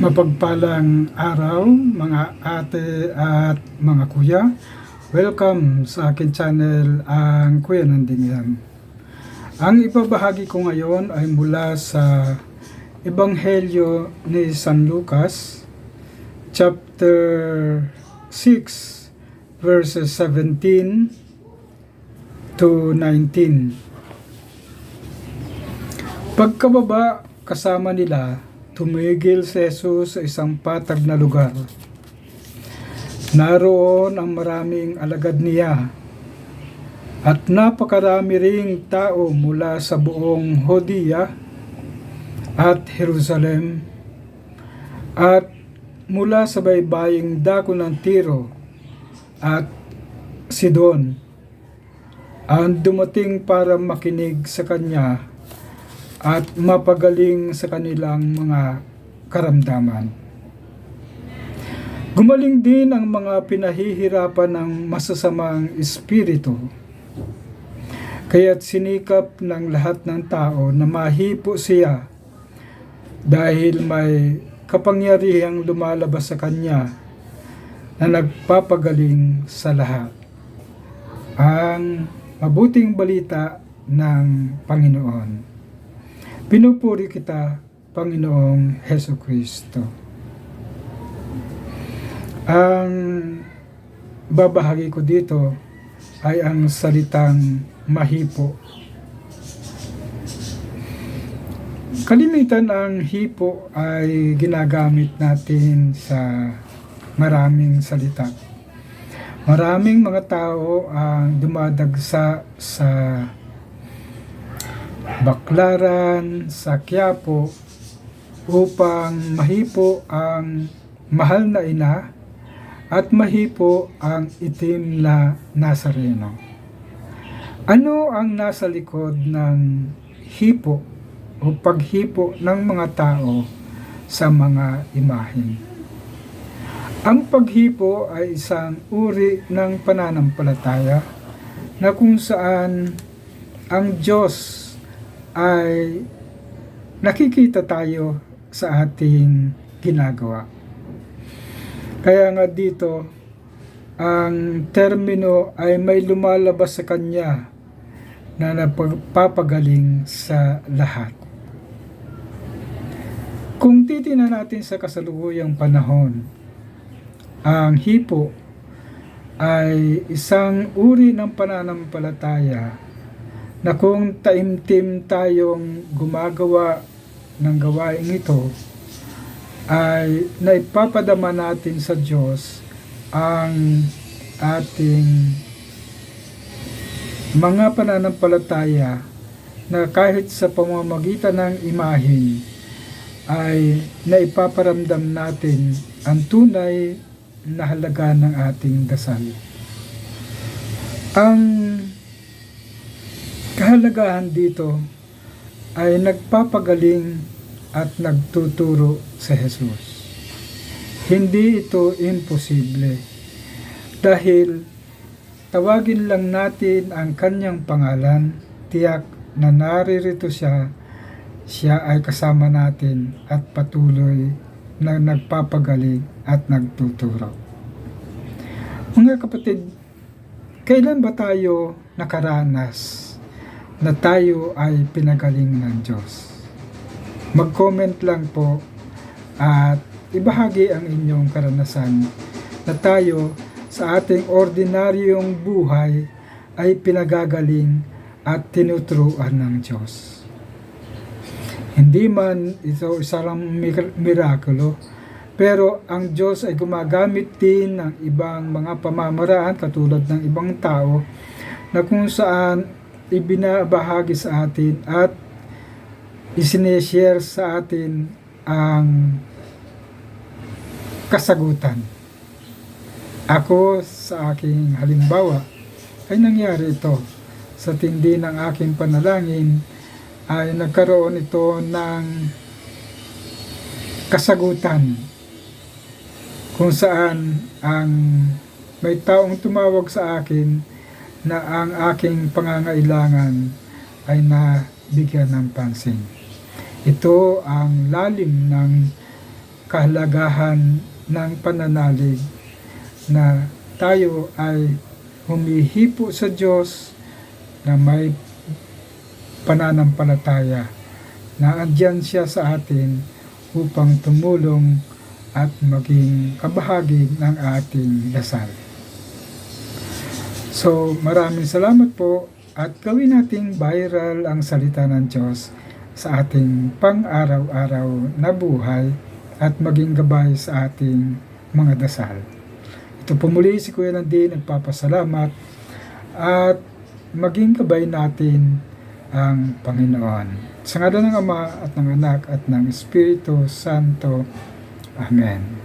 Mapagpalang araw mga ate at mga kuya. Welcome sa akin channel ang Kuya Nandingan. Ang ibabahagi ko ngayon ay mula sa Ebanghelyo ni San Lucas chapter 6 verses 17 to 19. Pagkababa kasama nila, tumigil si Jesus sa isang patag na lugar. Naroon ang maraming alagad niya at napakarami ring tao mula sa buong Hodea at Jerusalem at mula sa baybaying dako ng Tiro at Sidon ang dumating para makinig sa kanya at mapagaling sa kanilang mga karamdaman. Gumaling din ang mga pinahihirapan ng masasamang espiritu. Kaya't sinikap ng lahat ng tao na mahipo siya dahil may kapangyarihang lumalabas sa kanya na nagpapagaling sa lahat. Ang mabuting balita ng Panginoon. Pinupuri kita, Panginoong Heso Kristo. Ang babahagi ko dito ay ang salitang mahipo. Kalimitan ang hipo ay ginagamit natin sa maraming salita. Maraming mga tao ang dumadagsa sa Baklaran, sa Quiapo upang mahipo ang mahal na ina at mahipo ang itim na Nazareno. Ano ang nasa likod ng hipo o paghipo ng mga tao sa mga imahen? Ang paghipo ay isang uri ng pananampalataya na kung saan ang Diyos ay nakikita tayo sa ating ginagawa. Kaya nga dito, ang termino ay may lumalabas sa kanya na napapagaling sa lahat. Kung titingnan natin sa kasalukuyang panahon, ang hipo ay isang uri ng pananampalataya na kung taimtim tayong gumagawa ng gawain ito, ay naipapadama natin sa Diyos ang ating mga pananampalataya na kahit sa pamamagitan ng imahin ay naipaparamdam natin ang tunay na halaga ng ating dasal. Ang kahalagahan dito ay nagpapagaling at nagtuturo sa Jesus. Hindi ito imposible dahil tawagin lang natin ang kanyang pangalan, tiyak na naririto siya, siya ay kasama natin at patuloy na nagpapagaling at nagtuturo. Mga kapatid, kailan ba tayo nakaranas na tayo ay pinagaling ng Diyos. Mag-comment lang po at ibahagi ang inyong karanasan na tayo sa ating ordinaryong buhay ay pinagagaling at tinuturuan ng Diyos. Hindi man ito isang mirakulo, pero ang Diyos ay gumagamit din ng ibang mga pamamaraan katulad ng ibang tao na kung saan ibinabahagi sa atin at isineshare sa atin ang kasagutan. Ako sa aking halimbawa ay nangyari ito sa tindi ng aking panalangin ay nagkaroon ito ng kasagutan kung saan ang may taong tumawag sa akin na ang aking pangangailangan ay nabigyan ng pansin. Ito ang lalim ng kahalagahan ng pananalig na tayo ay humihipo sa Diyos na may pananampalataya na andyan siya sa atin upang tumulong at maging kabahagi ng ating dasal. So, maraming salamat po at gawin nating viral ang salita ng Diyos sa ating pang-araw-araw na buhay at maging gabay sa ating mga dasal. Ito po muli si Kuya Nandin nagpapasalamat at maging gabay natin ang Panginoon. Sa ngala ng Ama at ng Anak at ng Espiritu Santo. Amen.